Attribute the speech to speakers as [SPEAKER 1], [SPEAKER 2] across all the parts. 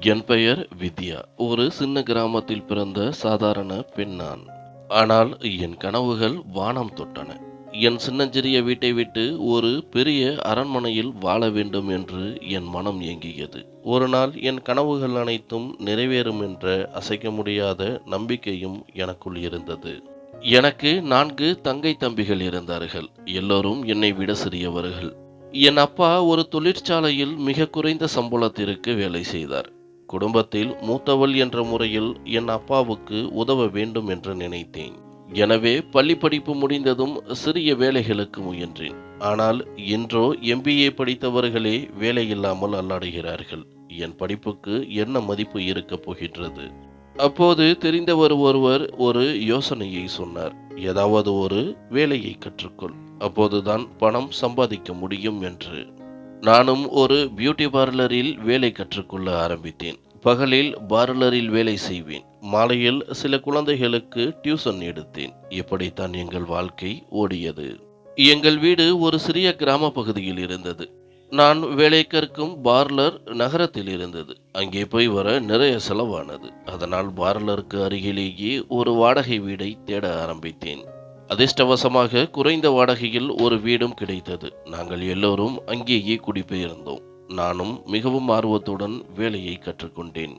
[SPEAKER 1] என் பெயர் வித்யா. ஒரு சின்ன கிராமத்தில் பிறந்த சாதாரண பெண் நான். ஆனால் என் கனவுகள் வானம் தொட்டன. என் சின்னஞ்சிறிய வீட்டை விட்டு ஒரு பெரிய அரண்மனையில் வாழ வேண்டும் என்று என் மனம் ஏங்கியது. ஒரு நாள் என் கனவுகள் அனைத்தும் நிறைவேறும் என்ற அசைக்க முடியாத நம்பிக்கையும் எனக்குள் இருந்தது. எனக்கு நான்கு தங்கை தம்பிகள் இருந்தார்கள். எல்லோரும் என்னை விட சிறியவர்கள். என் அப்பா ஒரு தொழிற்சாலையில் மிக குறைந்த சம்பளத்திற்கு வேலை செய்தார். குடும்பத்தில் மூத்தவள் என்ற முறையில் என் அப்பாவுக்கு உதவ வேண்டும் என்று நினைத்தேன். எனவே பள்ளி படிப்பு முடிந்ததும் சிறிய வேலைகளுக்கு முயன்றேன். ஆனால் இன்றோ எம்பிஏ படித்தவர்களே வேலையில்லாமல் அல்லாடுகிறார்கள். என் படிப்புக்கு என்ன மதிப்பு இருக்கப் போகின்றது? அப்போது தெரிந்தவர் ஒருவர் ஒரு யோசனையை சொன்னார். ஏதாவது ஒரு வேலையை கற்றுக்கொள். அப்போதுதான் பணம் சம்பாதிக்க முடியும் என்று. நானும் ஒரு பியூட்டி பார்லரில் வேலை கற்றுக்கொள்ள ஆரம்பித்தேன். பகலில் பார்லரில் வேலை செய்வேன். மாலையில் சில குழந்தைகளுக்கு டியூஷன் எடுத்தேன். இப்படித்தான் எங்கள் வாழ்க்கை ஓடியது? எங்கள் வீடு ஒரு சிறிய கிராம பகுதியில் இருந்தது. நான் வேலை கற்கும் பார்லர் நகரத்தில் இருந்தது. அங்கே போய் வர நிறைய செலவானது. அதனால் பார்லருக்கு அருகிலேயே ஒரு வாடகை வீடை தேட ஆரம்பித்தேன். அதிர்ஷ்டவசமாக குறைந்த வாடகையில் ஒரு வீடும் கிடைத்தது. நாங்கள் எல்லோரும் அங்கேயே குடிபெயர்ந்தோம். நானும் மிகவும் ஆர்வத்துடன் வேலையை கற்றுக்கொண்டேன்.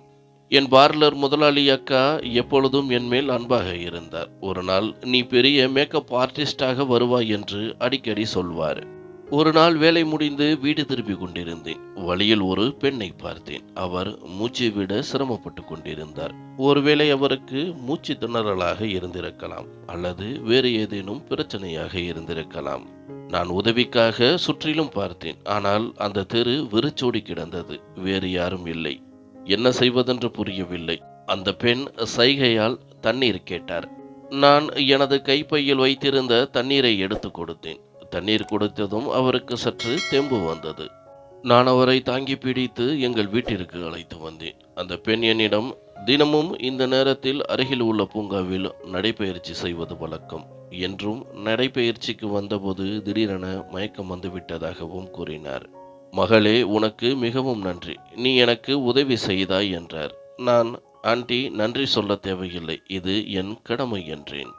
[SPEAKER 1] என் பார்லர் முதலாளி அக்கா எப்பொழுதும் என் மேல் அன்பாக இருந்தார். ஒரு நாள் நீ பெரிய மேக்கப் ஆர்டிஸ்டாக வருவாய் என்று அடிக்கடி சொல்வார். ஒரு நாள் வேலை முடிந்து வீடு திரும்பிக் கொண்டிருந்தேன். வழியில் ஒரு பெண்ணை பார்த்தேன். அவர் மூச்சு விட சிரமப்பட்டு கொண்டிருந்தார். ஒருவேளை அவருக்கு மூச்சு திணறலாக இருந்திருக்கலாம் அல்லது வேறு ஏதேனும் பிரச்சனையாக இருந்திருக்கலாம். நான் உதவிக்காக சுற்றிலும் பார்த்தேன். ஆனால் அந்த தெரு வெறிச்சோடி கிடந்தது. வேறு யாரும் இல்லை. என்ன செய்வதென்று புரியவில்லை. அந்த பெண் சைகையால் தண்ணீர் கேட்டார். நான் எனது கைப்பையில் வைத்திருந்த தண்ணீரை எடுத்து கொடுத்தேன். தண்ணீர் கொடுத்ததும் அவருக்கு சற்று தெம்பு வந்தது. நான் அவரை தாங்கி பிடித்து எங்கள் வீட்டிற்கு அழைத்து வந்தேன். அந்த பெண் என்னிடம் தினமும் இந்த நேரத்தில் அருகில் உள்ள பூங்காவில் நடைபயிற்சி செய்வது வழக்கம் என்றும் நடைபயிற்சிக்கு வந்தபோது திடீரென மயக்கம் வந்து விட்டதாகவும் கூறினார். மகளே உனக்கு மிகவும் நன்றி. நீ எனக்கு உதவி செய்தாய் என்றார். நான் ஆண்டி நன்றி சொல்ல தேவையில்லை. இது என் கடமை என்றேன்.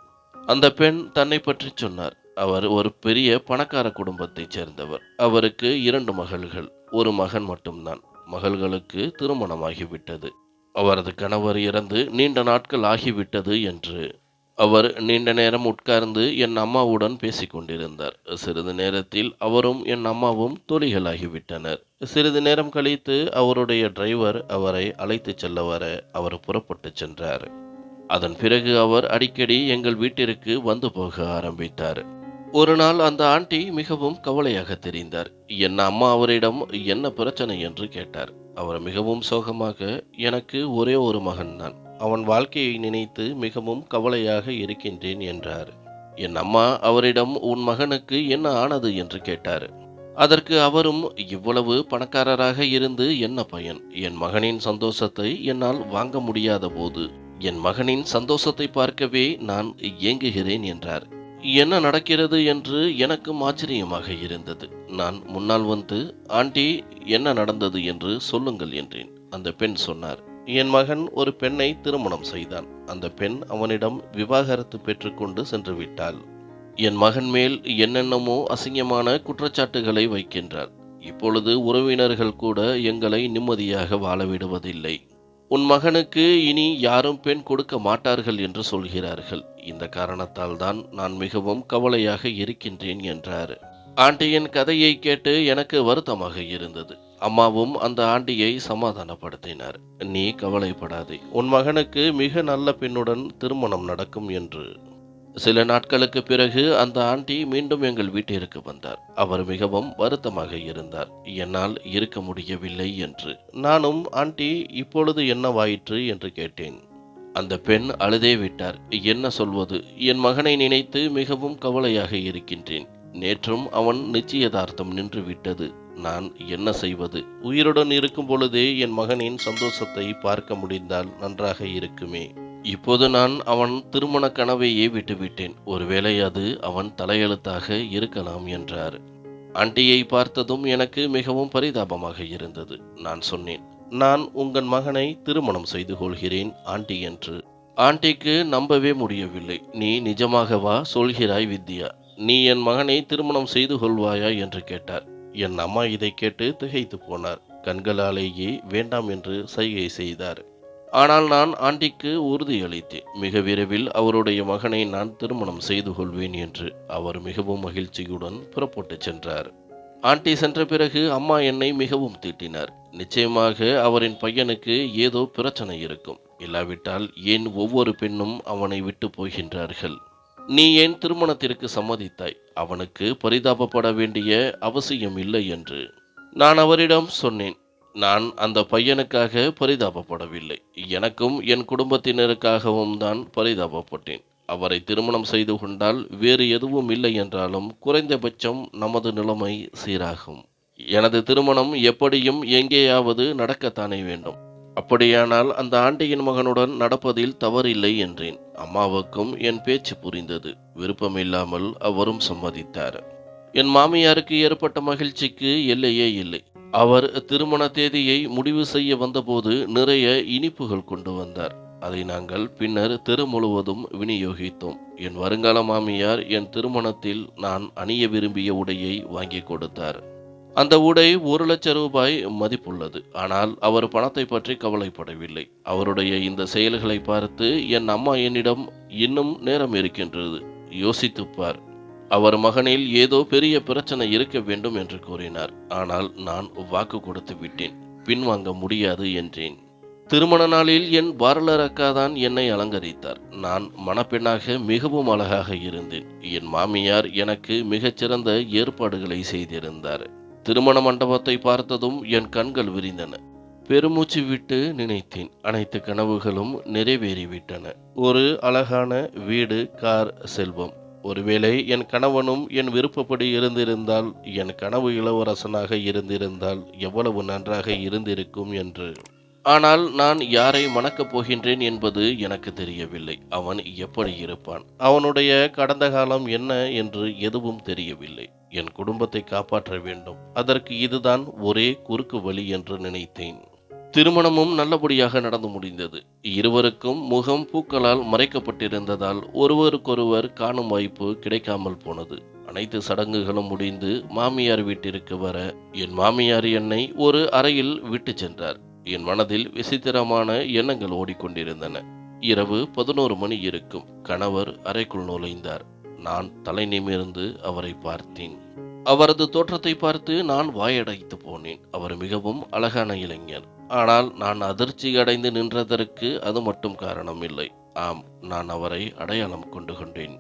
[SPEAKER 1] அந்த பெண் தன்னை பற்றி சொன்னார். அவர் ஒரு பெரிய பணக்கார குடும்பத்தைச் சேர்ந்தவர். அவருக்கு இரண்டு மகள்கள். ஒரு மகன் மட்டும்தான். மகள்களுக்கு திருமணமாகிவிட்டது. அவரது கணவர் இறந்து நீண்ட நாட்கள் ஆகிவிட்டது என்று அவர் நீண்ட நேரம் உட்கார்ந்து என் அம்மாவுடன் பேசிக் கொண்டிருந்தார் சிறிது நேரத்தில் அவரும் என் அம்மாவும் தோழிகளாகிவிட்டனர் சிறிது நேரம் கழித்து அவருடைய டிரைவர் அவரை அழைத்துச் செல்ல வர அவர் புறப்பட்டு சென்றார். அதன் பிறகு அவர் அடிக்கடி எங்கள் வீட்டிற்கு வந்து போக ஆரம்பித்தார். ஒரு நாள் அந்த ஆண்டி மிகவும் கவலையாக தெரிந்தார். என் அம்மா அவரிடம் என்ன பிரச்சனை என்று கேட்டார். அவர் மிகவும் சோகமாக எனக்கு ஒரே ஒரு மகன் தான். அவன் வாழ்க்கையை நினைத்து மிகவும் கவலையாக இருக்கின்றேன் என்றார். என் அம்மா அவரிடம் உன் மகனுக்கு என்ன ஆனது? என்று கேட்டார். அதற்கு அவரும் இவ்வளவு பணக்காரராக இருந்து என்ன பயன்? என் மகனின் சந்தோஷத்தை என்னால் வாங்க முடியாத போது என் மகனின் சந்தோஷத்தை பார்க்கவே நான் இயங்குகிறேன் என்றார். என்ன நடக்கிறது என்று எனக்கும் ஆச்சரியமாக இருந்தது. நான் முன்னால் வந்து ஆண்டி என்ன நடந்தது என்று சொல்லுங்கள் என்றேன். அந்த பெண் சொன்னார் என் மகன் ஒரு பெண்ணை திருமணம் செய்தான். அந்த பெண் அவனிடம் விவாகரத்து பெற்றுக்கொண்டு சென்று விட்டாள். என் மகன் மேல் என்னென்னமோ அசிங்கமான குற்றச்சாட்டுகளை வைக்கின்றார். இப்பொழுது உறவினர்கள் கூட எங்களை நிம்மதியாக வாழ விடுவதில்லை. உன் மகனுக்கு இனி யாரும் பெண் கொடுக்க மாட்டார்கள் என்று சொல்கிறார்கள். இந்த காரணத்தால் தான் நான் மிகவும் கவலையாக இருக்கின்றேன் என்றார். ஆண்டியின் கதையை கேட்டு எனக்கு வருத்தமாக இருந்தது. அம்மாவும் அந்த ஆண்டியை சமாதானப்படுத்தினார். நீ கவலைப்படாதே. உன் மகனுக்கு மிக நல்ல பெண்ணுடன் திருமணம் நடக்கும் என்று சில நாட்களுக்கு பிறகு அந்த ஆண்டி மீண்டும் எங்கள் வீட்டிற்கு வந்தார். அவர் மிகவும் வருத்தமாக இருந்தார். என்னால் இருக்க முடியவில்லை என்று. நானும் ஆண்டி இப்பொழுது என்னவாயிற்று? என்று கேட்டேன். அந்த பெண் அழுதே விட்டார். என்ன சொல்வது? என் மகனை நினைத்து மிகவும் கவலையாக இருக்கின்றேன். நேற்றும் அவன் நிச்சயதார்த்தம் நின்று விட்டது நான் என்ன செய்வது? உயிருடன் இருக்கும் பொழுதே என் மகனின் சந்தோஷத்தை பார்க்க முடிந்தால் நன்றாக இருக்குமே. இப்போது நான் அவன் திருமண கனவையே விட்டுவிட்டேன். ஒருவேளை அது அவன் தலையெழுத்தாக இருக்கலாம் என்றார். ஆண்டியை பார்த்ததும் எனக்கு மிகவும் பரிதாபமாக இருந்தது. நான் சொன்னேன் நான் உங்கள் மகனை திருமணம் செய்து கொள்கிறேன் ஆண்டி என்று. ஆண்டிக்கு நம்பவே முடியவில்லை. நீ நிஜமாகவா சொல்கிறாய் வித்யா. நீ என் மகனை திருமணம் செய்து கொள்வாயா? என்று கேட்டார். என் அம்மா இதை கேட்டு திகைத்து போனார். கண்களாலேயே வேண்டாம் என்று சைகை செய்தார். ஆனால் நான் ஆண்டிக்கு உறுதியளித்தேன் மிக விரைவில் அவருடைய மகனை நான் திருமணம் செய்து கொள்வேன் என்று அவர் மிகவும் மகிழ்ச்சியுடன் புறப்பட்டு சென்றார். ஆண்டி சென்ற பிறகு அம்மா என்னை மிகவும் திட்டினார். நிச்சயமாக அவரின் பையனுக்கு ஏதோ பிரச்சனை இருக்கும். இல்லாவிட்டால் ஏன் ஒவ்வொரு பெண்ணும் அவனை விட்டு போகின்றார்கள்? நீ ஏன் திருமணத்திற்கு சம்மதித்தாய்? அவனுக்கு பரிதாபப்பட வேண்டிய அவசியம் இல்லை என்று நான் அவரிடம் சொன்னேன். நான் அந்த பையனுக்காக பரிதாபப்படவில்லை. எனக்கும் என் குடும்பத்தினருக்காகவும் தான் பரிதாபப்பட்டேன். அவரை திருமணம் செய்து கொண்டால் வேறு எதுவும் இல்லை என்றாலும் குறைந்தபட்சம் நமது நிலைமை சீராகும். எனது திருமணம் எப்படியும் எங்கேயாவது நடக்கத்தானே வேண்டும். அப்படியானால் அந்த ஆண்டியின் மகனுடன் நடப்பதில் தவறில்லை என்றேன். அம்மாவுக்கும் என் பேச்சு புரிந்தது. விருப்பமில்லாமல் அவரும் சம்மதித்தார். என் மாமியாருக்கு ஏற்பட்ட மகிழ்ச்சிக்கு எல்லையே இல்லை. அவர் திருமண தேதியை முடிவு செய்ய வந்தபோது நிறைய இனிப்புகள் கொண்டு வந்தார். அதை நாங்கள் பின்னர் தெரு முழுவதும் விநியோகித்தோம். என் வருங்கால மாமியார் என் திருமணத்தில் நான் அணிய விரும்பிய உடையை வாங்கி கொடுத்தார். அந்த உடை ஒரு லட்சம் ரூபாய் மதிப்புள்ளது. ஆனால் அவர் பணத்தை பற்றி கவலைப்படவில்லை. அவருடைய இந்த செயல்களை பார்த்து என் அம்மா என்னிடம் இன்னும் நேரம் இருக்கின்றது. யோசித்துப்பார் அவர் மகனில் ஏதோ பெரிய பிரச்சனை இருக்க வேண்டும் என்று கூறினார். ஆனால் நான் வாக்கு கொடுத்து விட்டேன். பின்வாங்க முடியாது என்றேன். திருமண நாளில் என் பாரலர் அக்கா தான் என்னை அலங்கரித்தார். நான் மணப்பெண்ணாக மிகவும் அழகாக இருந்தேன். என் மாமியார் எனக்கு மிகச்சிறந்த ஏற்பாடுகளை செய்திருந்தார். திருமண மண்டபத்தை பார்த்ததும் என் கண்கள் விரிந்தன. பெருமூச்சு விட்டு நினைத்தேன். அனைத்து கனவுகளும் நிறைவேறிவிட்டன. ஒரு அழகான வீடு கார் செல்வம். ஒருவேளை என் கணவனும் என் விருப்பப்படி இருந்திருந்தால் என் கனவு இளவரசனாக இருந்திருந்தால் எவ்வளவு நன்றாக இருந்திருக்கும் என்று. ஆனால் நான் யாரை மணக்கப் போகின்றேன் என்பது எனக்கு தெரியவில்லை. அவன் எப்படி இருப்பான்? அவனுடைய கடந்த காலம் என்ன என்று எதுவும் தெரியவில்லை. என் குடும்பத்தை காப்பாற்ற வேண்டும். அதற்கு இதுதான் ஒரே குறுக்கு வழி என்று நினைத்தேன். திருமணமும் நல்லபடியாக நடந்து முடிந்தது. இருவருக்கும் முகம் பூக்களால் மறைக்கப்பட்டிருந்ததால் ஒருவருக்கொருவர் காணும் வாய்ப்பு கிடைக்காமல் போனது. அனைத்து சடங்குகளும் முடிந்து மாமியார் வீட்டிற்கு வர என் மாமியார் என்னை ஒரு அறையில் விட்டு சென்றார். என் மனதில் விசித்திரமான எண்ணங்கள் ஓடிக்கொண்டிருந்தன. இரவு பதினோரு மணி இருக்கும். கணவர் அறைக்குள் நுழைந்தார். நான் தலை நிமிர்ந்து அவரை பார்த்தேன். அவரது தோற்றத்தை பார்த்து நான் வாயடைத்து போனேன். அவர் மிகவும் அழகான இளைஞர். ஆனால் நான் அதிர்ச்சி அடைந்து நின்றதற்கு அது மட்டும் காரணம் இல்லை ஆம் நான் அவரை அடையாளம் கொண்டு கொண்டேன்.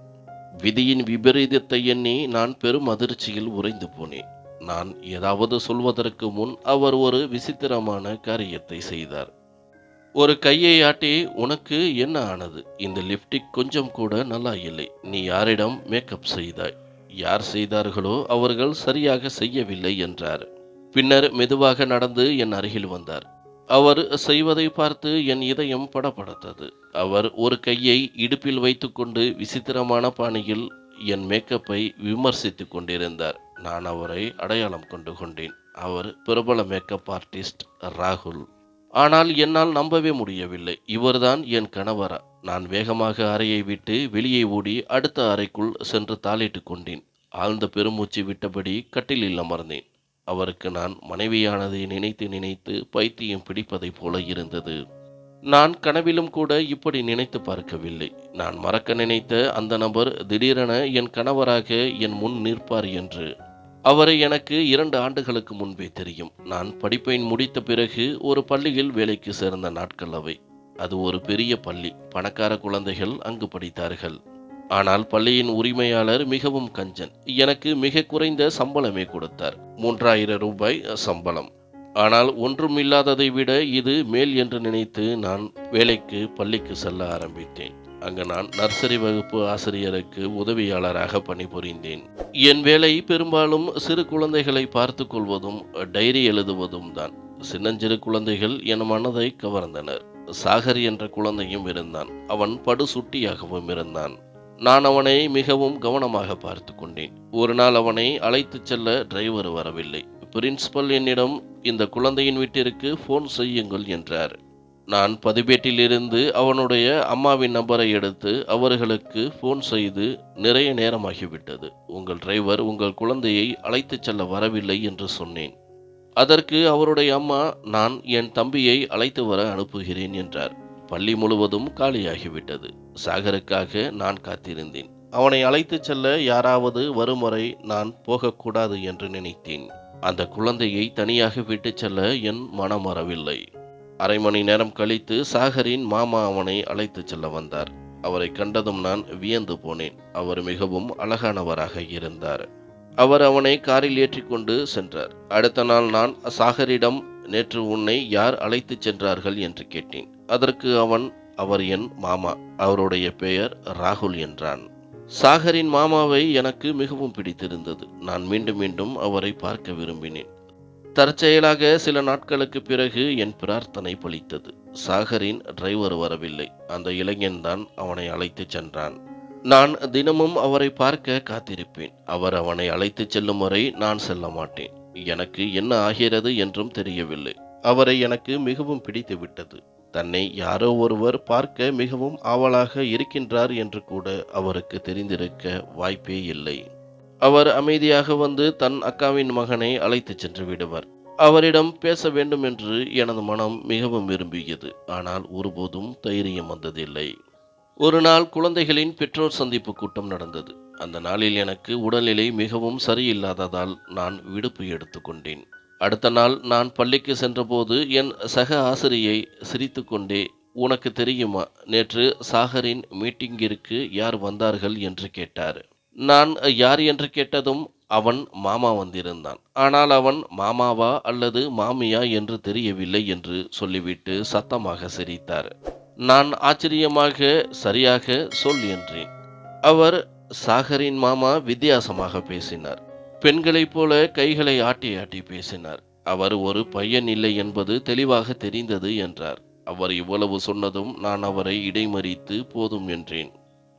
[SPEAKER 1] விதியின் விபரீதத்தை எண்ணி நான் பெரும் அதிர்ச்சியில் உறைந்து போனேன். நான் ஏதாவது சொல்வதற்கு முன் அவர் ஒரு விசித்திரமான காரியத்தை செய்தார். ஒரு கையை ஆட்டி உனக்கு என்ன ஆனது? இந்த லிப்டிக் கொஞ்சம் கூட நல்லா இல்லை நீ யாரிடம் மேக்கப் செய்தாய்? யார் செய்தார்களோ அவர்கள் சரியாக செய்யவில்லை என்றார். பின்னர் மெதுவாக நடந்து என் அருகில் வந்தார். அவர் செய்வதை பார்த்து என் இதயம் படபடத்தது. அவர் ஒரு கையை இடுப்பில் வைத்துக்கொண்டு விசித்திரமான பாணியில் என் மேக்கப்பை விமர்சித்துக் கொண்டிருந்தார். நான் அவரை அடையாளம் கொண்டு கொண்டேன். அவர் பிரபல மேக்கப் ஆர்டிஸ்ட் ராகுல். ஆனால் என்னால் நம்பவே முடியவில்லை. இவர்தான் என் கணவரா. நான் வேகமாக அறையை விட்டு வெளியே ஓடி அடுத்த அறைக்குள் சென்று தாளிட்டு கொண்டேன். ஆழ்ந்த பெருமூச்சு விட்டபடி கட்டிலில் அமர்ந்தேன். அவருக்கு நான் மனைவியானதை நினைத்து நினைத்து பைத்தியம் பிடிப்பதைப் போல இருந்தது. நான் கனவிலும் கூட இப்படி நினைத்து பார்க்கவில்லை. நான் மறக்க நினைத்த அந்த நபர் திடீரென என் கணவராக என் முன் நிற்பார் என்று. அவரை எனக்கு இரண்டு ஆண்டுகளுக்கு முன்பே தெரியும். நான் படிப்பை முடித்த பிறகு ஒரு பள்ளியில் வேலைக்கு சேர்ந்த நாட்கள் அவை. அது ஒரு பெரிய பள்ளி. பணக்கார குழந்தைகள் அங்கு படித்தார்கள். ஆனால் பள்ளியின் உரிமையாளர் மிகவும் கஞ்சன். எனக்கு மிக குறைந்த சம்பளமே கொடுத்தார். மூன்றாயிரம் ரூபாய் சம்பளம். ஆனால் ஒன்றும் இல்லாததை விட இது மேல் என்று நினைத்து நான் வேலைக்கு பள்ளிக்கு செல்ல ஆரம்பித்தேன். அங்கு நான் நர்சரி வகுப்பு ஆசிரியருக்கு உதவியாளராக பணிபுரிந்தேன். என் வேலை பெரும்பாலும் சிறு குழந்தைகளை பார்த்து கொள்வதும் டைரி எழுதுவதும் தான். சின்னஞ்சிறு குழந்தைகள் என் மனதை கவர்ந்தனர். சாகர் என்ற குழந்தையும் இருந்தான். அவன் படு சுட்டியாகவும் இருந்தான். நான் அவனை மிகவும் கவனமாக பார்த்து கொண்டேன். ஒரு நாள் அவனை அழைத்துச் செல்ல டிரைவர் வரவில்லை. பிரின்சிபல் என்னிடம் இந்த குழந்தையின் வீட்டிற்கு ஃபோன் செய்யுங்கள் என்றார். நான் பதிவேட்டிலிருந்து அவனுடைய அம்மாவின் நம்பரை எடுத்து அவர்களுக்கு ஃபோன் செய்து நிறைய நேரமாகிவிட்டது. உங்கள் டிரைவர் உங்கள் குழந்தையை அழைத்துச் செல்ல வரவில்லை என்று சொன்னேன். அதற்கு அவருடைய அம்மா நான் என் தம்பியை அழைத்து வர அனுப்புகிறேன் என்றார். பள்ளி முழுவதும் காலியாகிவிட்டது. சாகருக்காக நான் காத்திருந்தேன். அவனை அழைத்துச் செல்ல யாராவது வரும் வரை நான் போகக்கூடாது என்று நினைத்தேன். அந்த குழந்தையை தனியாக விட்டுச் செல்ல என் மனம் வரவில்லை. அரை மணி நேரம் கழித்து சாகரின் மாமா அவனை அழைத்துச் செல்ல வந்தார். அவரை கண்டதும் நான் வியந்து போனேன். அவர் மிகவும் அழகானவராக இருந்தார். அவர் அவனை காரில் ஏற்றிக்கொண்டு சென்றார். அடுத்த நாள் நான் சாகரிடம் நேற்று உன்னை யார் அழைத்துச் சென்றார்கள்? என்று கேட்டேன். அதற்கு அவன் அவர் என் மாமா. அவருடைய பெயர் ராகுல் என்றான். சாகரின் மாமாவை எனக்கு மிகவும் பிடித்திருந்தது. நான் மீண்டும் மீண்டும் அவரை பார்க்க விரும்பினேன். தற்செயலாக சில நாட்களுக்கு பிறகு என் பிரார்த்தனை பலித்தது சாகரின் டிரைவர் வரவில்லை. அந்த இளைஞன்தான் அவனை அழைத்துச் சென்றான். நான் தினமும் அவரை பார்க்க காத்திருப்பேன். அவர் அவனை அழைத்துச் செல்லும் வரை நான் செல்ல மாட்டேன். எனக்கு என்ன ஆகிறது என்றும் தெரியவில்லை. அவரை எனக்கு மிகவும் பிடித்து விட்டது தன்னை யாரோ ஒருவர் பார்க்க மிகவும் ஆவலாக இருக்கின்றார் என்று கூட அவருக்கு தெரிந்திருக்க வாய்ப்பே இல்லை. அவர் அமைதியாக வந்து தன் அக்காவின் மகனை அழைத்துச் சென்று விடுவார். அவரிடம் பேச வேண்டும் என்று எனது மனம் மிகவும் விரும்பியது. ஆனால் ஒருபோதும் தைரியம் வந்ததில்லை. ஒரு நாள் குழந்தைகளின் பெற்றோர் சந்திப்பு கூட்டம் நடந்தது. அந்த நாளில் எனக்கு உடல்நிலை மிகவும் சரியில்லாததால் நான் விடுப்பு எடுத்துக்கொண்டேன் அடுத்த நாள் நான் பள்ளிக்கு சென்றபோது என் சக ஆசிரியை சிரித்துக்கொண்டே உனக்கு தெரியுமா நேற்று சாகரின் மீட்டிங்கிற்கு யார் வந்தார்கள்? என்று கேட்டார். நான் யார்? என்று கேட்டதும் அவன் மாமா வந்திருந்தான். ஆனால் அவன் மாமாவா அல்லது மாமியா என்று தெரியவில்லை என்று சொல்லிவிட்டு சத்தமாக சிரித்தார். நான் ஆச்சரியமாக சரியாக சொல் என்றேன். அவர் சாகரின் மாமா வித்தியாசமாக பேசினார். பெண்களைப் போல கைகளை ஆட்டி ஆட்டி பேசினார். அவர் ஒரு பையன் இல்லை என்பது தெளிவாக தெரிந்தது என்றார். அவர் இவ்வளவு சொன்னதும் நான் அவரை இடைமறித்து போதும் என்றேன்.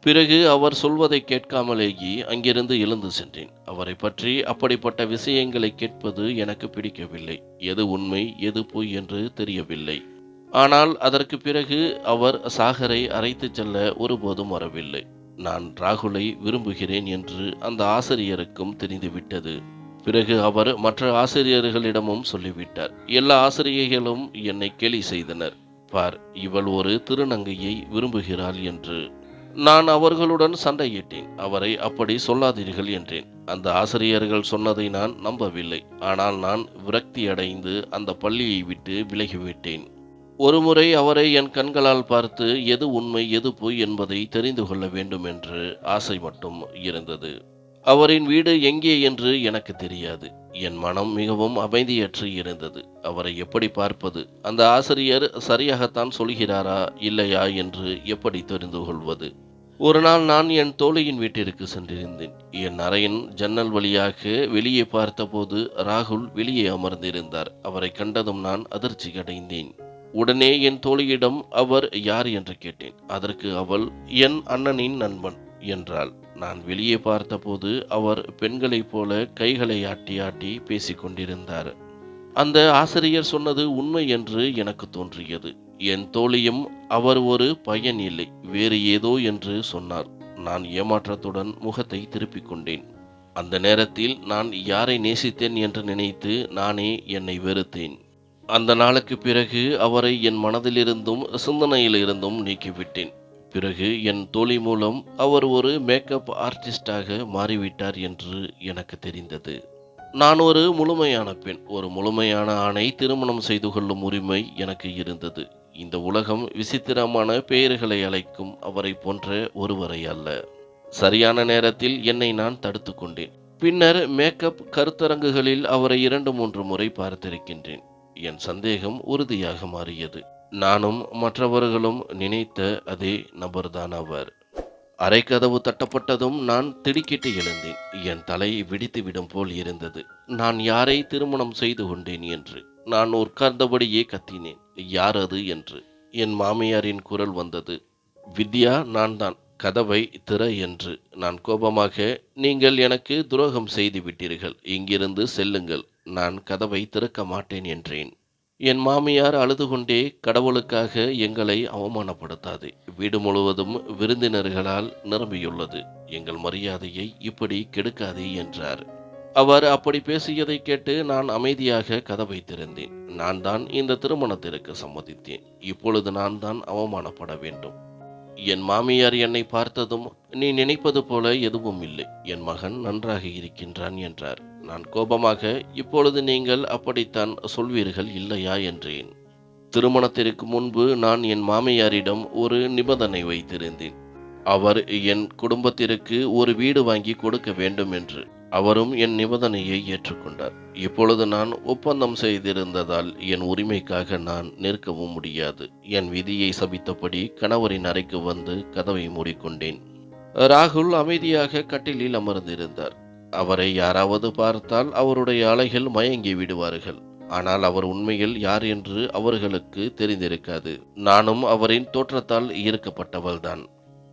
[SPEAKER 1] பிறகு அவர் சொல்வதை கேட்காமலேயே அங்கிருந்து எழுந்து சென்றேன். அவரை பற்றி அப்படிப்பட்ட விஷயங்களை கேட்பது எனக்கு பிடிக்கவில்லை. எது உண்மை எது பொய் என்று தெரியவில்லை. ஆனால் அதற்கு பிறகு அவர் சாகரை அழைத்துச் செல்ல ஒருபோதும் வரவில்லை. நான் ராகுலை விரும்புகிறேன் என்று அந்த ஆசிரியருக்கும் தெரிந்துவிட்டது. பிறகு அவர் மற்ற ஆசிரியர்களிடமும் சொல்லிவிட்டார். எல்லா ஆசிரியர்களும் என்னை கேலி செய்தனர். பார் இவள் ஒரு திருநங்கையை விரும்புகிறாள் என்று. நான் அவர்களுடன் சண்டையிட்டேன். அவரை அப்படி சொல்லாதீர்கள் என்றேன். அந்த ஆசிரியர்கள் சொன்னதை நான் நம்பவில்லை. ஆனால் நான் விரக்தி அடைந்து அந்த பள்ளியை விட்டு விலகிவிட்டேன். ஒருமுறை அவரை என் கண்களால் பார்த்து எது உண்மை எது பொய் என்பதை தெரிந்து கொள்ள வேண்டும் என்று ஆசை மட்டும் இருந்தது. அவரின் வீடு எங்கே என்று எனக்கு தெரியாது. என் மனம் மிகவும் அமைதியற்று இருந்தது. அவரை எப்படி பார்ப்பது? அந்த ஆசிரியர் சரியாகத்தான் சொல்கிறாரா இல்லையா என்று எப்படி தெரிந்து கொள்வது? ஒரு நாள் நான் என் தோழியின் வீட்டிற்கு சென்றிருந்தேன். என் அறையின் ஜன்னல் வழியாக வெளியே பார்த்தபோது ராகுல் வெளியே அமர்ந்திருந்தார். அவரை கண்டதும் நான் அதிர்ச்சி அடைந்தேன் உடனே என் தோழியிடம் அவர் யார் என்று கேட்டேன். அதற்கு அவள் என் அண்ணனின் நண்பன் என்றாள். நான் வெளியே பார்த்தபோது அவர் பெண்களைப் போல கைகளை ஆட்டி ஆட்டி பேசிக்கொண்டிருந்தார் அந்த ஆசிரியர் சொன்னது உண்மை என்று எனக்கு தோன்றியது. என் தோழியும் அவர் ஒரு பயன் இல்லை வேறு ஏதோ என்று சொன்னார். நான் ஏமாற்றத்துடன் முகத்தை திருப்பிக் கொண்டேன். அந்த நேரத்தில் நான் யாரை நேசித்தேன் என்று நினைத்து நானே என்னை வெறுத்தேன். அந்த நாளுக்கு பிறகு அவரை என் மனதிலிருந்தும் சிந்தனையிலிருந்தும் நீக்கிவிட்டேன். பிறகு என் தோழி மூலம் அவர் ஒரு மேக்கப் ஆர்டிஸ்டாக மாறிவிட்டார் என்று எனக்கு தெரிந்தது. நான் ஒரு முழுமையான பெண். ஒரு முழுமையான ஆணை திருமணம் செய்து கொள்ளும் உரிமை எனக்கு இருந்தது. இந்த உலகம் விசித்திரமான பெயர்களை அழைக்கும் அவரை போன்ற ஒருவரை அல்ல. சரியான நேரத்தில் என்னை நான் தடுத்து கொண்டேன். பின்னர் மேக்கப் கருத்தரங்குகளில் அவரை இரண்டு மூன்று முறை பார்த்திருக்கின்றேன். என் சந்தேகம் உறுதியாக மாறியது. நானும் மற்றவர்களும் நினைத்த அதே நபர்தான் அவர். அரைக்கதவு தட்டப்பட்டதும் நான் திடுக்கிட்டு எழுந்தேன். என் தலை விடித்துவிடும் போல் இருந்தது. நான் யாரை திருமணம் செய்து கொண்டேன் என்று. நான் உட்கார்ந்தபடியே கத்தினேன். யார் அது? என்று. என் மாமியாரின் குரல் வந்தது. வித்யா நான் தான் கதவை திற என்று. நான் கோபமாக நீங்கள் எனக்கு துரோகம் செய்து விட்டீர்கள் இங்கிருந்து செல்லுங்கள். நான் கதவை திறக்க மாட்டேன் என்றேன். என் மாமியார் அழுது கொண்டே கடவுளுக்காக எங்களை அவமானப்படுத்தாது. வீடு முழுவதும் விருந்தினர்களால் நிரம்பியுள்ளது. எங்கள் மரியாதையை இப்படி கெடுக்காதே என்றார். அவர் அப்படி பேசியதை கேட்டு நான் அமைதியாக கதவை திறந்தேன். நான் தான் இந்த திருமணத்திற்கு சம்மதித்தேன். இப்பொழுது நான் தான் அவமானப்பட வேண்டும். என் மாமியார் என்னை பார்த்ததும் நீ நினைப்பது போல எதுவும் இல்லை. என் மகன் நன்றாக இருக்கின்றான் என்றார். நான் கோபமாக இப்பொழுது நீங்கள் அப்படித்தான் சொல்வீர்கள் இல்லையா? என்றேன். திருமணத்திற்கு முன்பு நான் என் மாமியாரிடம் ஒரு நிபந்தனை வைத்திருந்தேன். அவர் என் குடும்பத்திற்கு ஒரு வீடு வாங்கி கொடுக்க வேண்டும் என்று. அவரும் என் நிபந்தனையை ஏற்றுக்கொண்டார். இப்பொழுது நான் ஒப்பந்தம் செய்திருந்ததால் என் உரிமைக்காக நான் நிற்கவும் முடியாது. என் விதியை சபித்தபடி கணவரின் அறைக்கு வந்து கதவை மூடிக்கொண்டேன். ராகுல் அமைதியாக கட்டிலில் அமர்ந்திருந்தார். அவரை யாராவது பார்த்தால் அவருடைய அலைகள் மயங்கி விடுவார்கள். ஆனால் அவர் உண்மையில் யார் என்று அவர்களுக்கு தெரிந்திருக்காது. நானும் அவரின் தோற்றத்தால் ஈர்க்கப்பட்டவள்தான்.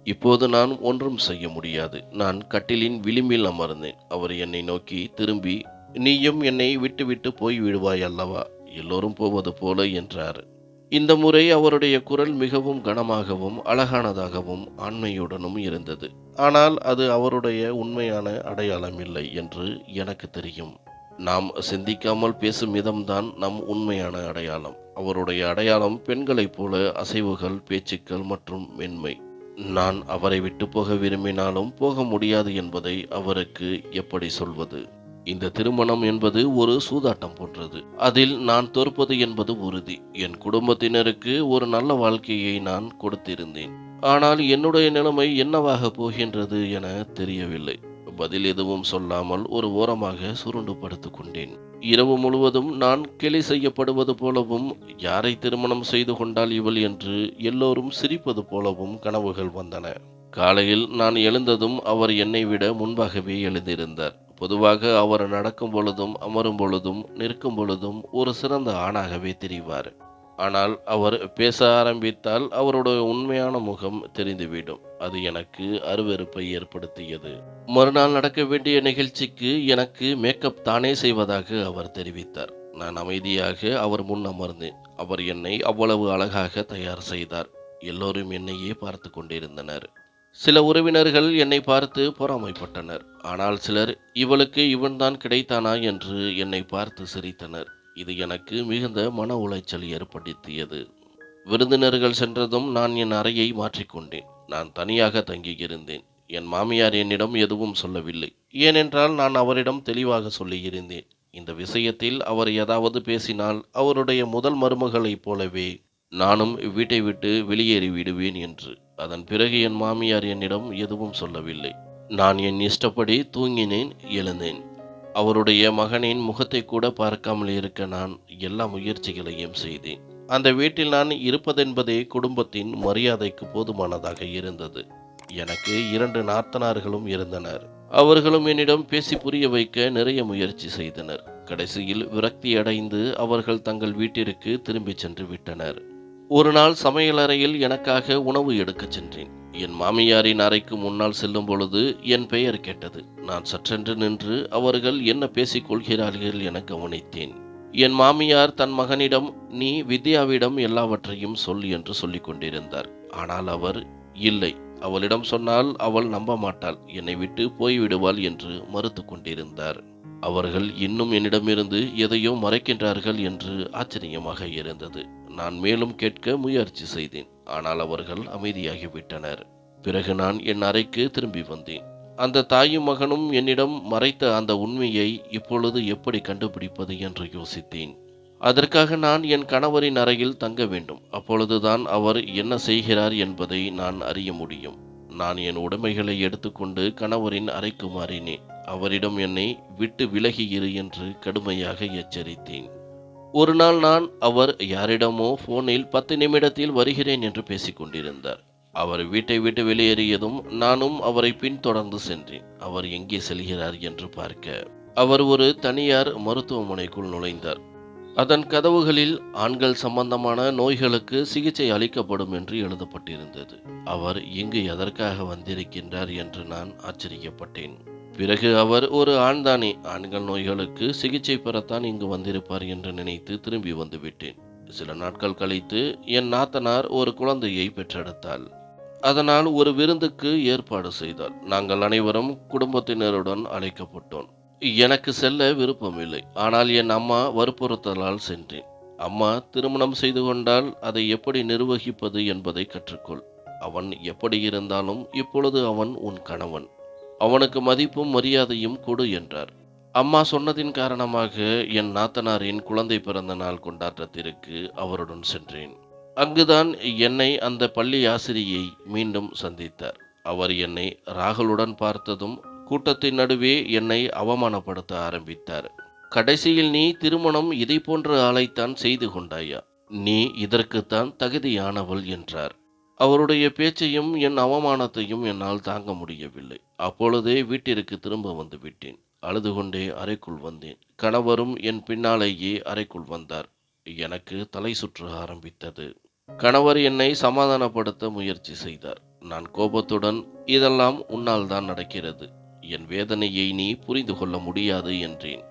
[SPEAKER 1] இப்போது நான் ஒன்றும் செய்ய முடியாது. நான் கட்டிலின் விளிம்பில் அமர்ந்தேன். அவர் என்னை நோக்கி திரும்பி நீயும் என்னை விட்டுவிட்டு போய் விடுவாய் அல்லவா? எல்லோரும் போவது போல என்றார். இந்த முறை அவருடைய குரல் மிகவும் கனமாகவும் அழகானதாகவும் ஆண்மையுடனும் இருந்தது. ஆனால் அது அவருடைய உண்மையான அடையாளம் இல்லை என்று எனக்கு தெரியும். நாம் சிந்திக்காமல் பேசும் விதம்தான் நம் உண்மையான அடையாளம். அவருடைய அடையாளம் பெண்களைப் போல அசைவுகள் பேச்சுக்கள் மற்றும் மென்மை. நான் அவரை விட்டு போக விரும்பினாலும் போக முடியாது என்பதை அவருக்கு எப்படி சொல்வது? இந்த திருமணம் என்பது ஒரு சூதாட்டம் போன்றது. அதில் நான் தோற்பது என்பது உறுதி. என் குடும்பத்தினருக்கு ஒரு நல்ல வாழ்க்கையை நான் கொடுத்திருந்தேன். ஆனால் என்னுடைய நிலைமை என்னவாக போகின்றது என தெரியவில்லை. பதில் எதுவும் சொல்லாமல் ஒரு ஓரமாக சுருண்டு படுத்துக் கொண்டேன். இரவு முழுவதும் நான் கிளி செய்யப்படுவது போலவும் யாரை திருமணம் செய்து கொண்டால் இவள் என்று எல்லோரும் சிரிப்பது போலவும் கனவுகள் வந்தன. காலையில் நான் எழுந்ததும் அவர் என்னை விட முன்பாகவே எழுந்திருந்தார். பொதுவாக அவர் நடக்கும் பொழுதும் அமரும் பொழுதும் நிற்கும் பொழுதும் ஒரு சிறந்த ஆணாகவே தெரிவார். ஆனால் அவர் பேச ஆரம்பித்தால் அவருடைய உண்மையான முகம் தெரிந்துவிடும். அது எனக்கு அருவெருப்பை ஏற்படுத்தியது. மறுநாள் நடக்க வேண்டிய நிகழ்ச்சிக்கு எனக்கு மேக்கப் தானே செய்வதாக அவர் தெரிவித்தார். நான் அமைதியாக அவர் முன் அமர்ந்தேன். அவர் என்னை அவ்வளவு அழகாக தயார் செய்தார். எல்லோரும் என்னையே பார்த்து கொண்டிருந்தனர். சில உறவினர்கள் என்னை பார்த்து பொறாமைப்பட்டனர். ஆனால் சிலர் இவளுக்கு இவன்தான் கிடைத்தானா? என்று என்னை பார்த்து சிரித்தனர். இது எனக்கு மிகுந்த மன உளைச்சல் ஏற்படுத்தியது. விருந்தினர்கள் சென்றதும் நான் என் அறையை மாற்றிக்கொண்டேன். நான் தனியாக தங்கியிருந்தேன். என் மாமியார் என்னிடம் எதுவும் சொல்லவில்லை. ஏனென்றால் நான் அவரிடம் தெளிவாக சொல்லியிருந்தேன். இந்த விஷயத்தில் அவர் ஏதாவது பேசினால் அவருடைய முதல் மருமகளைப் போலவே நானும் வீட்டை விட்டு வெளியேறி விடுவேன் என்று. அதன் பிறகு என் மாமியார் என்னிடம் எதுவும் சொல்லவில்லை. நான் என் இஷ்டப்படி தூங்கினேன் எழுந்தேன். அவருடைய மகனின் முகத்தை கூட பார்க்காமல் இருக்க நான் எல்லா முயற்சிகளையும் செய்தேன். அந்த வீட்டில் நான் இருப்பதென்பதே குடும்பத்தின் மரியாதைக்கு போதுமானதாக இருந்தது. எனக்கு இரண்டு நாத்தனார்களும் இருந்தனர். அவர்களும் என்னிடம் பேசி புரிய வைக்க நிறைய முயற்சி செய்தனர். கடைசியில் விரக்தியடைந்து அவர்கள் தங்கள் வீட்டிற்கு திரும்பிச் சென்று விட்டனர். ஒரு நாள் சமையலறையில் எனக்காக உணவு எடுக்கச் சென்றேன். என் மாமியாரின் அறைக்கு முன்னால் செல்லும் பொழுது என் பெயர் கேட்டது. நான் சற்றென்று நின்று அவர்கள் என்ன பேசிக் கொள்கிறார்கள் என கவனித்தேன். என் மாமியார் தன் மகனிடம் நீ வித்யாவிடம் எல்லாவற்றையும் சொல் என்று சொல்லிக் கொண்டிருந்தார். ஆனால் அவர் இல்லை. அவளிடம் சொன்னால் அவள் நம்ப மாட்டாள் என்னை விட்டு போய்விடுவாள் என்று மறுத்து கொண்டிருந்தார். அவர்கள் இன்னும் என்னிடமிருந்து எதையோ மறைக்கின்றார்கள் என்று ஆச்சரியமாக இருந்தது. நான் மேலும் கேட்க முயற்சி செய்தேன். ஆனால் அவர்கள் அமைதியாகிவிட்டனர். பிறகு நான் என் அறைக்கு திரும்பி வந்தேன். அந்த தாயும் மகனும் என்னிடம் மறைத்த அந்த உண்மையை இப்பொழுது எப்படி கண்டுபிடிப்பது என்று யோசித்தேன். அதற்காக நான் என் கணவரின் அறையில் தங்க வேண்டும். அப்பொழுதுதான் அவர் என்ன செய்கிறார் என்பதை நான் அறிய முடியும். நான் என் உடைமைகளை எடுத்துக்கொண்டு கணவரின் அறைக்கு மாறினேன். அவரிடம் என்னை விட்டு விலகி இரு என்று கடுமையாக எச்சரித்தேன். ஒரு நாள் நான் அவர் யாரிடமோ போனில் பத்து நிமிடத்தில் வருகிறேன் என்று பேசிக் கொண்டிருந்தார் அவர் வீட்டை விட்டு வெளியேறியதும் நானும் அவரை பின்தொடர்ந்து சென்றேன். அவர் எங்கே செல்கிறார் என்று பார்க்க அவர் ஒரு தனியார் மருத்துவமனைக்குள் நுழைந்தார். அதன் கதவுகளில் ஆண்கள் சம்பந்தமான நோய்களுக்கு சிகிச்சை அளிக்கப்படும் என்று எழுதப்பட்டிருந்தது. அவர் இங்கு எதற்காக வந்திருக்கின்றார் என்று நான் ஆச்சரியப்பட்டேன். பிறகு அவர் ஒரு ஆண்தானே ஆண்கள் நோய்களுக்கு சிகிச்சை பெறத்தான் இங்கு வந்திருப்பார் என்று நினைத்து திரும்பி வந்துவிட்டேன். சில நாட்கள் கழித்து என் நாத்தனார் ஒரு குழந்தையை பெற்றெடுத்தாள். அதனால் ஒரு விருந்துக்கு ஏற்பாடு செய்தாள். நாங்கள் அனைவரும் குடும்பத்தினருடன் அழைக்கப்பட்டோம். எனக்கு செல்ல விருப்பமில்லை. ஆனால் என் அம்மா வற்புறுத்தலால் சென்றேன். அம்மா திருமணம் செய்து கொண்டால் அதை எப்படி நிர்வகிப்பது என்பதை கற்றுக்கொள். அவன் எப்படி இருந்தாலும் இப்பொழுது அவன் உன் கணவன். அவனுக்கு மதிப்பும் மரியாதையும் கொடு என்றார். அம்மா சொன்னதின் காரணமாக என் நாத்தனாரின் குழந்தை பிறந்த நாள் கொண்டாட்டத்திற்கு அவருடன் சென்றேன். அங்குதான் என்னை அந்த பள்ளி ஆசிரியை மீண்டும் சந்தித்தார். அவர் என்னை ராகுலுடன் பார்த்ததும் கூட்டத்தின் நடுவே என்னை அவமானப்படுத்த ஆரம்பித்தார். கடைசியில் நீ திருமணம் இதை போன்ற ஆளைத்தான் செய்து கொண்டாயா? நீ இதற்குத்தான் தகுதியானவள் என்றார். அவருடைய பேச்சையும் என் அவமானத்தையும் என்னால் தாங்க முடியவில்லை. அப்பொழுதே வீட்டிற்கு திரும்ப வந்து விட்டேன். அழுது கொண்டே அறைக்குள் வந்தேன். கணவரும் என் பின்னாலேயே அறைக்குள் வந்தார். எனக்கு தலை சுற்ற ஆரம்பித்தது. கணவர் என்னை சமாதானப்படுத்த முயற்சி செய்தார். நான் கோபத்துடன் இதெல்லாம் உன்னால் தான் நடக்கிறது. என் வேதனையை நீ புரிந்து கொள்ள முடியாது என்றேன்.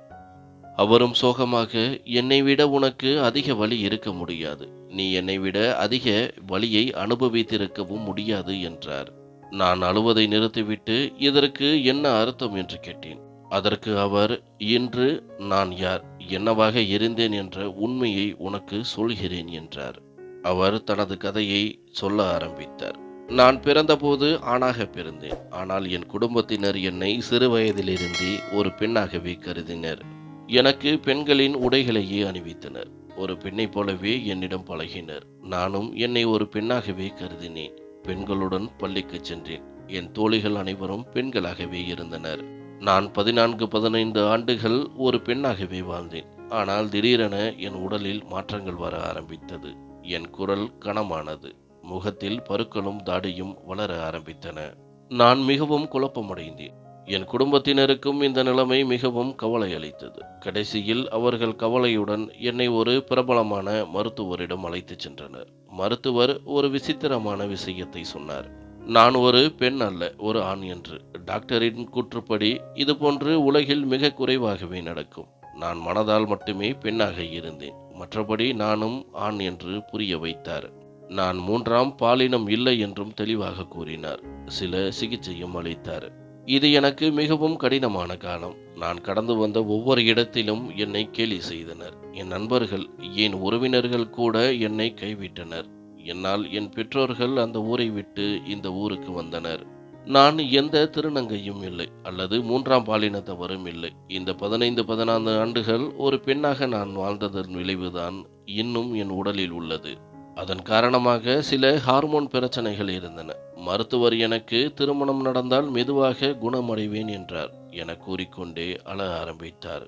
[SPEAKER 1] அவரும் சோகமாக என்னை விட உனக்கு அதிக வலி இருக்க முடியாது. நீ என்னை விட அதிக வலியை அனுபவித்திருக்கவும் முடியாது என்றார். நான் அழுவதை நிறுத்திவிட்டு இதற்கு என்ன அர்த்தம் என்று கேட்டேன். அதற்கு அவர் இன்று நான் யார் என்னவாக இருந்தேன் என்ற உண்மையை உனக்கு சொல்கிறேன் என்றார். அவர் தனது கதையை சொல்ல ஆரம்பித்தார். நான் பிறந்தபோது ஆணாக பிறந்தேன். ஆனால் என் குடும்பத்தினர் என்னை சிறு வயதிலிருந்தே ஒரு பெண்ணாகவே கருதினர். எனக்கு பெண்களின் உடைகளையே அணிவித்தனர். ஒரு பெண்ணைப் போலவே என்னிடம் பழகினர். நானும் என்னை ஒரு பெண்ணாகவே கருதினேன். பெண்களுடன் பள்ளிக்கு சென்றேன். என் தோழிகள் அனைவரும் பெண்களாகவே இருந்தனர். நான் பதினான்கு பதினைந்து ஆண்டுகள் ஒரு பெண்ணாகவே வாழ்ந்தேன். ஆனால் திடீரென என் உடலில் மாற்றங்கள் வர ஆரம்பித்தது. என் குரல் கனமானது. முகத்தில் பருக்களும் தாடியும் வளர ஆரம்பித்தன. நான் மிகவும் குழப்பமடைந்தேன். என் குடும்பத்தினருக்கும் இந்த நிலைமை மிகவும் கவலை அளித்தது கடைசியில் அவர்கள் கவலையுடன் என்னை ஒரு பிரபலமான மருத்துவரிடம் அழைத்துச் சென்றனர். மருத்துவர் ஒரு விசித்திரமான விஷயத்தை சொன்னார். நான் ஒரு பெண் அல்ல ஒரு ஆண் என்று. டாக்டரின் கூற்றுப்படி இதுபோன்று உலகில் மிக குறைவாகவே நடக்கும். நான் மனதால் மட்டுமே பெண்ணாக இருந்தேன். மற்றபடி நானும் ஆண் என்று புரிய வைத்தார். நான் மூன்றாம் பாலினம் இல்லை என்றும் தெளிவாக கூறினார். சில சிகிச்சையும் அளித்தார். இது எனக்கு மிகவும் கடினமான காலம். நான் கடந்து வந்த ஒவ்வொரு இடத்திலும் என்னை கேலி செய்தனர். என் நண்பர்கள் என் உறவினர்கள் கூட என்னை கைவிட்டனர். என்னால் என் பெற்றோர்கள் அந்த ஊரை விட்டு இந்த ஊருக்கு வந்தனர். நான் எந்த திருநங்கையும் இல்லை அல்லது மூன்றாம் பாலினத்தவரும் இல்லை. இந்த பதினைந்து பதினான்கு ஆண்டுகள் ஒரு பெண்ணாக நான் வாழ்ந்ததன் விளைவுதான் இன்னும் என் உடலில் உள்ளது. அதன் காரணமாக சில ஹார்மோன் பிரச்சனைகள் இருந்தன. மருத்துவர் எனக்கு திருமணம் நடந்தால் மெதுவாக குணமடைவேன் என்றார். என கூறிக்கொண்டே அழ ஆரம்பித்தார்.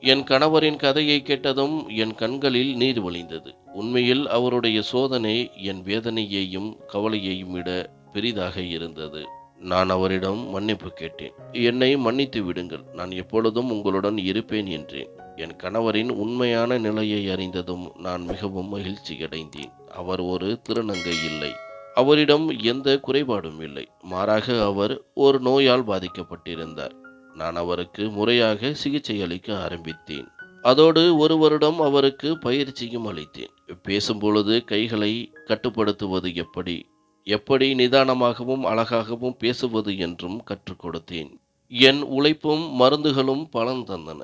[SPEAKER 1] என் கணவரின் கதையை கேட்டதும் என் கண்களில் நீர் வழிந்தது. உண்மையில் அவருடைய சோதனை என் வேதனையையும் கவலையையும் விட பெரிதாக இருந்தது. நான் அவரிடம் மன்னிப்பு கேட்டேன். என்னை மன்னித்து விடுங்கள். நான் எப்பொழுதும் உங்களுடன் இருப்பேன் என்றேன். என் கணவரின் உண்மையான நிலையை அறிந்ததும் நான் மிகவும் மகிழ்ச்சியடைந்தேன் அவர் ஒரு திருநங்கை இல்லை. அவரிடம் எந்த குறைபாடும் இல்லை. மாறாக அவர் ஒரு நோயால் பாதிக்கப்பட்டிருந்தார். நான் அவருக்கு முறையாக சிகிச்சை அளிக்க ஆரம்பித்தேன். அதோடு ஒரு வருடம் அவருக்கு பயிற்சியும் அளித்தேன். பேசும்பொழுது கைகளை கட்டுப்படுத்துவது எப்படி எப்படி நிதானமாகவும் அழகாகவும் பேசுவது என்றும் கற்றுக் கொடுத்தேன். என் உழைப்பும் மருந்துகளும் பலன் தந்தன.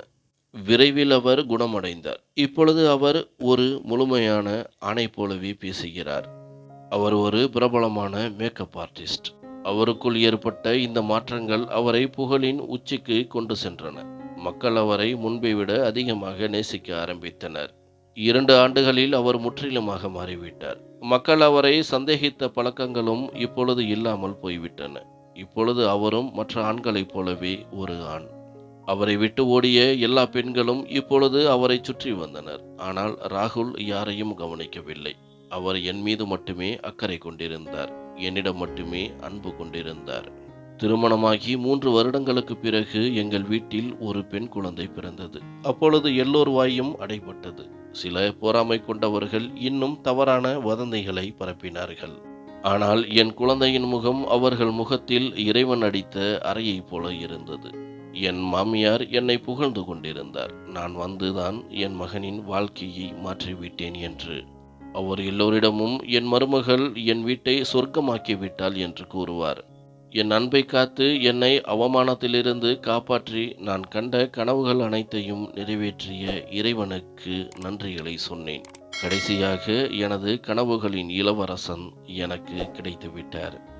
[SPEAKER 1] விரைவில் அவர் குணமடைந்தார். இப்பொழுது அவர் ஒரு முழுமையான ஆணை போலவே பேசுகிறார். அவர் ஒரு பிரபலமான மேக்கப் ஆர்டிஸ்ட் அவருக்குள் ஏற்பட்ட இந்த மாற்றங்கள் அவரை புகழின் உச்சிக்கு கொண்டு சென்றன. மக்கள் அவரை முன்பை விட அதிகமாக நேசிக்க ஆரம்பித்தனர். இரண்டு ஆண்டுகளில் அவர் முற்றிலுமாக மாறிவிட்டார். மக்கள் அவரை சந்தேகித்த பழக்கங்களும் இப்பொழுது இல்லாமல் போய்விட்டன. இப்பொழுது அவரும் மற்ற ஆண்களைப் போலவே ஒரு ஆண். அவரை விட்டு ஓடிய எல்லா பெண்களும் இப்பொழுது அவரை சுற்றி வந்தனர். ஆனால் ராகுல் யாரையும் கவனிக்கவில்லை. அவர் என் மீது மட்டுமே அக்கறை கொண்டிருந்தார். என்னிடம் மட்டுமே அன்பு கொண்டிருந்தார். திருமணமாகி மூன்று வருடங்களுக்கு பிறகு எங்கள் வீட்டில் ஒரு பெண் குழந்தை பிறந்தது. அப்பொழுது எல்லோர் வாயும் அடைபட்டது. சில பொறாமை கொண்டவர்கள் இன்னும் தவறான வதந்திகளை பரப்பினார்கள். ஆனால் என் குழந்தையின் முகம் அவர்கள் முகத்தில் இறைவன் அடித்த அறையைப் போல இருந்தது. என் மாமியார் என்னை புகழ்ந்து கொண்டிருந்தார். நான் வந்துதான் என் மகனின் வாழ்க்கையை மாற்றிவிட்டேன் என்று. அவர் எல்லோரிடமும் என் மருமகள் என் வீட்டை சொர்க்கமாக்கி விட்டாள் என்று கூறுவார். என் அன்பை காத்து என்னை அவமானத்திலிருந்து காப்பாற்றி நான் கண்ட கனவுகள் அனைத்தையும் நிறைவேற்றிய இறைவனுக்கு நன்றிகளை சொன்னேன். கடைசியாக எனது கனவுகளின் இளவரசன் எனக்கு கிடைத்துவிட்டார்.